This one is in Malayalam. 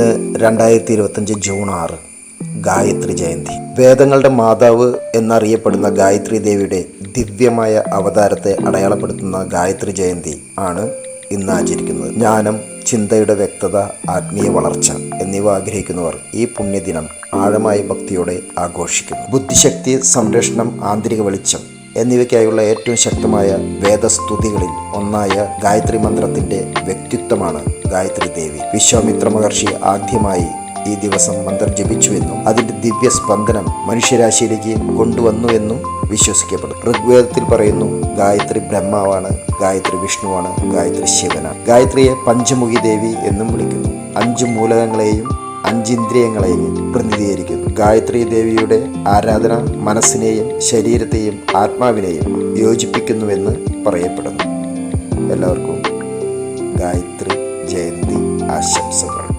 ഇന്ന് രണ്ടായിരത്തി ഇരുപത്തഞ്ച് ജൂൺ ആറ് ഗായത്രി ജയന്തി. വേദങ്ങളുടെ മാതാവ് എന്നറിയപ്പെടുന്ന ഗായത്രി ദേവിയുടെ ദിവ്യമായ അവതാരത്തെ അടയാളപ്പെടുത്തുന്ന ഗായത്രി ജയന്തി ആണ് ഇന്ന് ആചരിക്കുന്നത്. ജ്ഞാനം ചിന്തയുടെ വ്യക്തത ആത്മീയ വളർച്ച എന്നിവ ആഗ്രഹിക്കുന്നവർ ഈ പുണ്യദിനം ആഴമായ ഭക്തിയോടെ ആഘോഷിക്കുന്നു. ബുദ്ധിശക്തി സംരക്ഷണം ആന്തരിക വെളിച്ചം എന്നിവയ്ക്കായുള്ള ഏറ്റവും ശക്തമായ വേദസ്തുതികളിൽ ഒന്നായ ഗായത്രി മന്ത്രത്തിന്റെ വ്യക്തിത്വമാണ് ഗായത്രി ദേവി. വിശ്വാമിത്ര മഹർഷി ആദ്യമായി ഈ ദിവസം മന്ത്രം ജപിച്ചുവെന്നും അതിന്റെ ദിവ്യ സ്പന്ദനം മനുഷ്യരാശിയിലേക്ക് കൊണ്ടുവന്നു എന്നും വിശ്വസിക്കപ്പെടുന്നു ഋഗ്വേദത്തിൽ പറയുന്നു ഗായത്രി ബ്രഹ്മാവാണ് ഗായത്രി വിഷ്ണുവാണ് ഗായത്രി ശിവനാണ്. ഗായത്രിയെ പഞ്ചമുഖി ദേവി എന്നും വിളിക്കുന്നു. അഞ്ച് മൂലകങ്ങളെയും അഞ്ചിന്ദ്രിയങ്ങളെയും പ്രതിനിധീകരിക്കുന്നു. ഗായത്രി ദേവിയുടെ ആരാധന മനസ്സിനെയും ശരീരത്തെയും ആത്മാവിനെയും യോജിപ്പിക്കുന്നുവെന്ന് പറയപ്പെടുന്നു. എല്ലാവർക്കും ഗായത്രി ജയന്തി ആശംസകൾ.